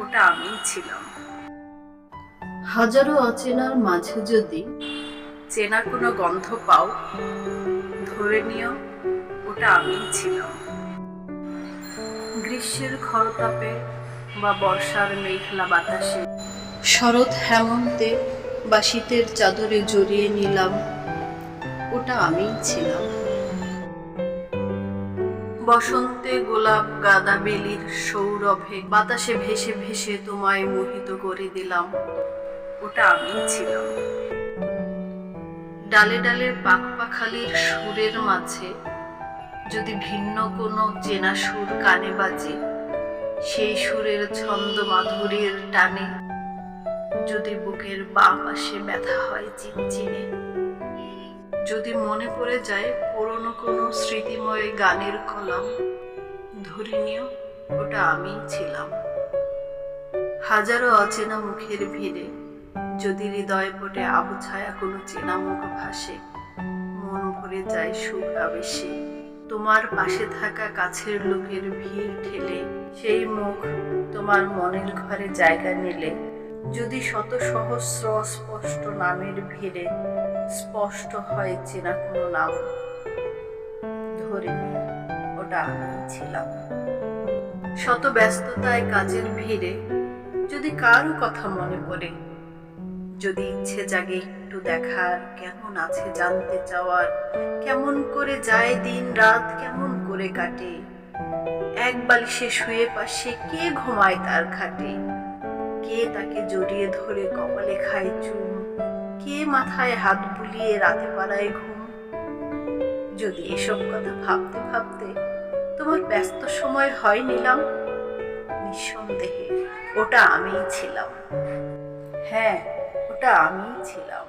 ওটা আমিই ছিলাম। হাজারো অচেনার মাঝে যদি চেনা কোনো গন্ধ পাও ধরে নিও ওটা আমিই ছিলাম। গ্রীষ্মের খরতাপে বা বর্ষার মেঘলা বাতাসে। শরৎ হেমন্তে বা শীতের চাদরে জড়িয়ে নিলাম ওটা আমিই ছিলাম। বসন্তে গোলাপ গাঁদা বেলির সৌরভে বাতাসে ভেসে ভেসে তোমায় মোহিত করে দিলাম। ওটা আমিই ছিলাম। ডালে ডালে পাখপাখালির সুরের মাঝে যদি ভিন্ন কোনো চেনা সুর কানে বাজে, সেই সুরের ছন্দ মাধুরীর টানে যদি বুকের বাঁ পাশে ব্যথা হয় চিনচিনে যদি মনে পড়ে যায় পুরনো কোনো স্মৃতিময় গানের কলাম, ধরে নিও ওটা আমি ছিলাম। হাজারো অচেনা মুখের ভিড়ে যদি হৃদয় পটে আবু ছায়া কোনো চেনা মুখ ভাসে, মন ভরে যায় সুখ আবেশে। তোমার পাশে থাকা কাছের লোকের ভিড় ঠেলে সেই মুখ তোমার মনের ঘরে জায়গা নিলে। যদি শত সহস্র অস্পষ্ট নামের ভিড়ে স্পষ্ট হয় চেনা কোনো নাম, ধরে ওটা আমি ছিলাম। শত ব্যস্ততায় কাজের ভিড়ে যদি কারও কথা মনে পড়ে, যদি ইচ্ছে জাগে একটু দেখার কেমন আছে জানতে চাওয়ার, কেমন করে যায় দিন রাত, কেমন করে কাটে, এক বালিশে শুয়ে পাশে কে ঘুমায় তার খাটে? কে তাকে জড়িয়ে ধরে কপালে খায় চুম কে মাথায় হাত বুলিয়ে রাতে পালায় ঘুম? যদি এসব কথা ভাবতে ভাবতে তোমার ব্যস্ত সময় হয় নিলাম, নিঃসন্দেহে ওটা আমিই ছিলাম। হ্যাঁ ওটা আমিই ছিলাম।